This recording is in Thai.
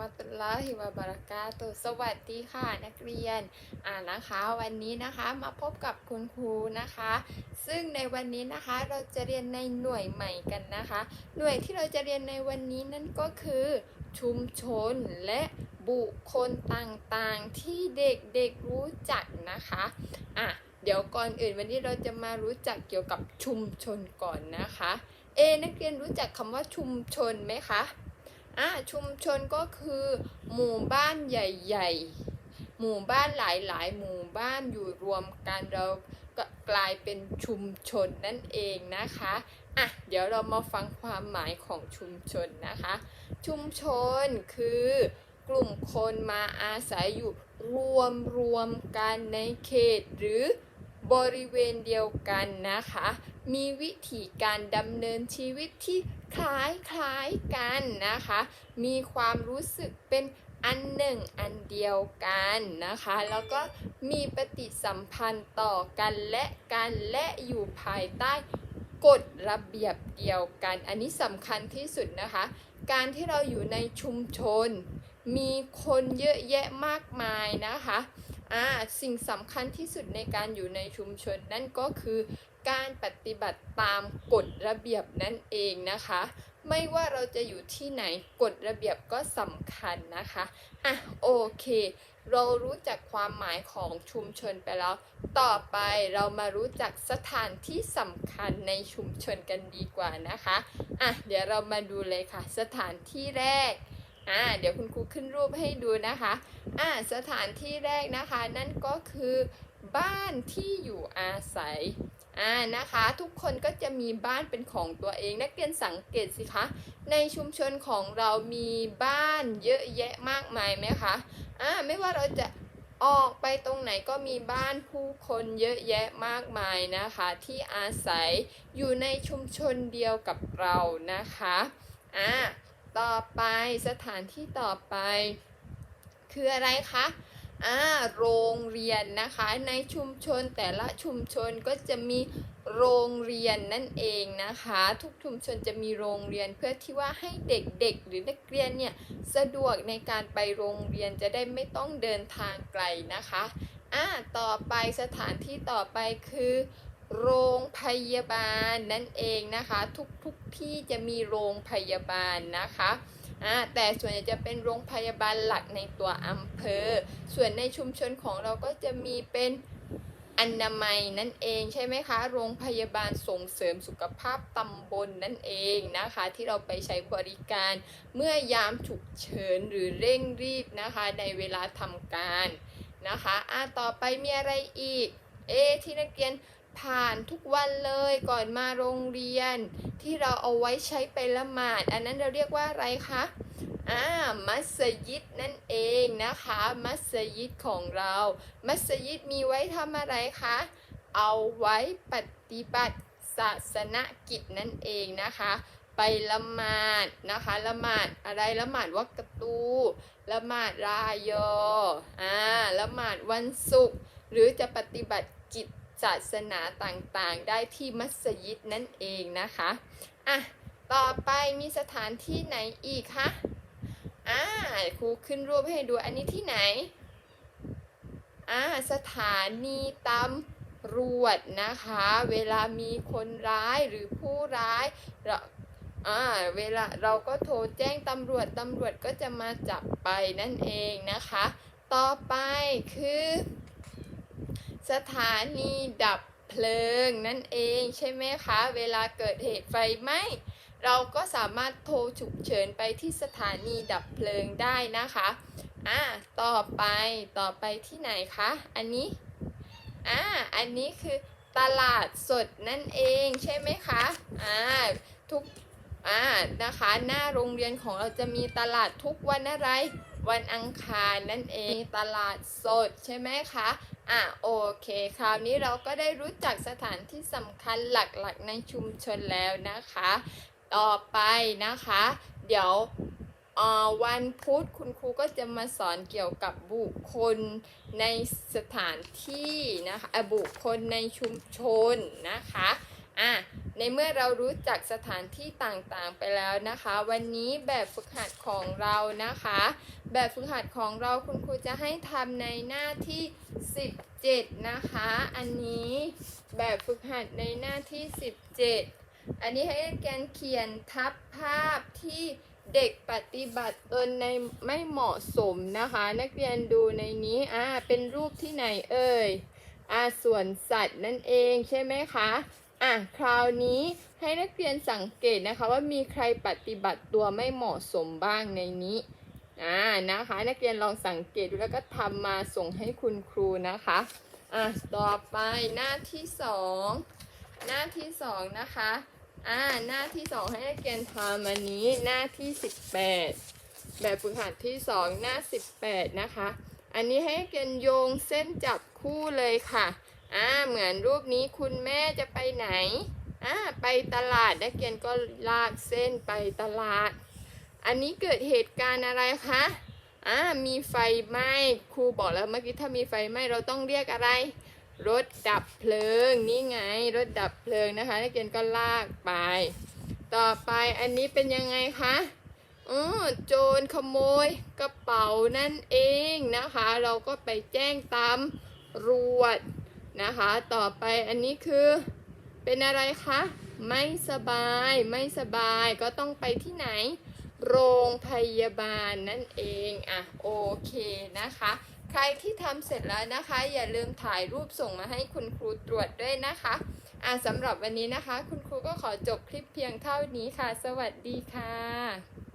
มตุลอฮิวะบารากาตุสวัสดีค่ะนักเรียน อ่านะคะ วันนี้นะคะมาพบกับคุณครูนะคะ ซึ่งในวันนี้นะคะเราจะเรียนในหน่วยใหม่กันนะคะ หน่วยที่เราจะเรียนในวันนี้นั่นก็คือ ชุมชนและบุคคลต่างๆที่เด็กๆรู้จักนะคะอะเดี๋ยวก่อนอื่นวันนี้เราจะมารู้จักเกี่ยวกับชุมชนก่อนนะคะ เอนักเรียนรู้จักคำว่าชุมชนไหมคะ อ่าชุมชนก็คือหมู่บ้านใหญ่ ๆ หมู่บ้านหลายๆ หมู่บ้านอยู่รวมกันเราก็กลายเป็นชุมชนนั่นเองนะคะอะเดี๋ยวเรามาฟังความหมายของชุมชนนะคะ ชุมชนคือกลุ่มคนมาอาศัยอยู่รวมรวมกันในเขตหรือ บริเวณเดียวกันนะคะ มีวิธีการดำเนินชีวิตที่คล้ายคล้ายๆกันนะคะ มีความรู้สึกเป็นอันหนึ่งอันเดียวกันนะคะ แล้วก็มีปฏิสัมพันธ์ต่อกันและกันและอยู่ภายใต้กฎระเบียบเดียวกัน อันนี้สำคัญที่สุดนะคะ การที่เราอยู่ในชุมชน มีคนเยอะแยะมากมายนะคะ อ่าสิ่งสำคัญที่สุดในการอยู่ในชุมชนนั่นก็คือการปฏิบัติตามกฎระเบียบนั่นเองนะคะ ไม่ว่าเราจะอยู่ที่ไหนกฎระเบียบก็สำคัญนะคะอะโอเค เรารู้จักความหมายของชุมชนไปแล้ว ต่อไปเรามารู้จักสถานที่สำคัญในชุมชนกันดีกว่านะคะอะเดี๋ยวเรามาดูเลยค่ะ สถานที่แรก อ่าเดี๋ยวคุณครูขึ้นรูปให้ดูนะคะอ่าสถานที่แรกนะคะนั่นก็คือบ้านที่อยู่อาศัยอ่านะคะทุกคนก็จะมีบ้านเป็นของตัวเอง นักเรียนสังเกตสิคะในชุมชนของเรามีบ้านเยอะแยะมากมายไหมคะอ่าไม่ว่าเราจะออกไปตรงไหนก็มีบ้านผู้คนเยอะแยะมากมายนะคะ ที่อาศัยอยู่ในชุมชนเดียวกับเรานะคะอ่า ต่อไปสถานที่ต่อไป คืออะไรคะอ่าโรงเรียนนะคะ ในชุมชนแต่ละชุมชนก็จะมีโรงเรียนนั่นเองนะคะ ทุกชุมชนจะมีโรงเรียนเพื่อที่ว่าให้เด็กๆ หรือนักเรียนเนี่ยสะดวกในการไปโรงเรียนจะได้ไม่ต้องเดินทางไกลนะคะอ่าต่อไปสถานที่ต่อไปคือ โรงพยาบาลนั่นเองนะคะ ทุกๆที่จะมีโรงพยาบาลนะคะอ่าแต่ส่วนใหญ่จะเป็นโรงพยาบาลหลักในตัวอำเภอ ส่วนในชุมชนของเราก็จะมีเป็นอนามัยนั่นเองใช่ไหมคะ โรงพยาบาลส่งเสริมสุขภาพตำบลนนั่นเองนะคะ ที่เราไปใช้บริการเมื่อยามฉุกเฉินหรือเร่งรีบนะคะ ในเวลาทำการนะคะอ่าต่อไปมีอะไรอีก เอที่นักเรียน ผ่านทุกวันเลยก่อนมาโรงเรียน ที่เราเอาไว้ใช้ไปละหมาด อันนั้นเราเรียกว่าอะไรคะอ่ามัสยิดนั่นเองนะคะ มัสยิดของเรา มัสยิดมีไว้ทำอะไรคะ เอาไว้ปฏิบัติศาสนกิจนั่นเองนะคะ ไปละหมาดนะคะละหมาดอะไรละหมาดวักตูละหมาดรายออ่าละหมาดวันศุกร์หรือจะปฏิบัติกิจ ศาสนาต่างๆ ได้ที่มัสยิดนั่นเองนะคะอะต่อไปมีสถานที่ไหนอีกคะอ่าครูขึ้นรูปให้ดูอันนี้ที่ไหนอ่าสถานีตำรวจนะคะ เวลามีคนร้ายหรือผู้ร้ายเราอ่าเวลาเราก็โทรแจ้งตำรวจตำรวจก็จะมาจับไปนั่นเองนะคะ ต่อไปคือ สถานีดับเพลิงนั่นเองใช่ไหมคะ เวลาเกิดเหตุไฟไหม้เราก็สามารถโทรฉุกเฉินไปที่สถานีดับเพลิงได้นะคะอ่าต่อไปต่อไปที่ไหนคะ อันนี้อ่าอันนี้คือตลาดสดนั่นเองใช่ไหมคะอ่าทุกอ่านะคะ หน้าโรงเรียนของเราจะมีตลาดทุกวันอะไร วันอังคารนั่นเองตลาดสดใช่ไหมคะอะโอเค คราวนี้เราก็ได้รู้จักสถานที่สำคัญหลักๆในชุมชนแล้วนะคะ ต่อไปนะคะ เดี๋ยวอ่อวันพุธคุณครูก็จะมาสอนเกี่ยวกับบุคคลในสถานที่นะคะบุคคลในชุมชนนะคะอะ ในเมื่อเรารู้จักสถานที่ต่างๆไปแล้วนะคะ วันนี้แบบฝึกหัดของเรานะคะ แบบฝึกหัดของเราคุณครูจะให้ทำในหน้าที่ 17 นะคะ อันนี้แบบฝึกหัดในหน้าที่ 17 อันนี้ให้นักนเขียนทับภาพที่เด็กปฏิบัติตนในไม่เหมาะสมนะคะ นักเรียนดูในนี้อ่าเป็นรูปที่ไหนเอ่ยอ่าส่วนสัตว์นั่นเองใช่ไหมคะ อะคราวนี้ให้นักเรียนสังเกตนะคะว่ามีใครปฏิบัติตัวไม่เหมาะสมบ้างในนี้อ่านะคะ นักเรียนลองสังเกตดูแล้วก็ทำมาส่งให้คุณครูนะคะอะต่อไปหน้าที่สองหน้าที่สองนะคะอ่าหน้าที่สองให้นักเรียนทำอันนี้หน้าที่18แปดแบบฝึกหัดที่สองหน้า18นะคะ อันนี้ให้นักเรียนโยงเส้นจับคู่เลยค่ะ อ่าเหมือนรูปนี้คุณแม่จะไปไหนอ่าไปตลาดนักเรียนก็ลากเส้นไปตลาด อันนี้เกิดเหตุการณ์อะไรคะอ่ามีไฟไหม้ครูบอกแล้วเมื่อกี้ถ้ามีไฟไหม้เราต้องเรียกอะไร รถดับเพลิงนี่ไงรถดับเพลิงนะคะนักเรียนก็ลากไป ต่อไปอันนี้เป็นยังไงคะอ๋อโจรขโมยกระเป๋านั่นเองนะคะ เราก็ไปแจ้งตามรวจ นะคะ ต่อไปอันนี้คือเป็นอะไรคะ ไม่สบายไม่สบายก็ต้องไปที่ไหน โรงพยาบาลนั่นเองอะโอเคนะคะ ใครที่ทำเสร็จแล้วนะคะ อย่าลืมถ่ายรูปส่งมาให้คุณครูตรวจด้วยนะคะอะสำหรับวันนี้นะคะ คุณครูก็ขอจบคลิปเพียงเท่านี้ค่ะ สวัสดีค่ะ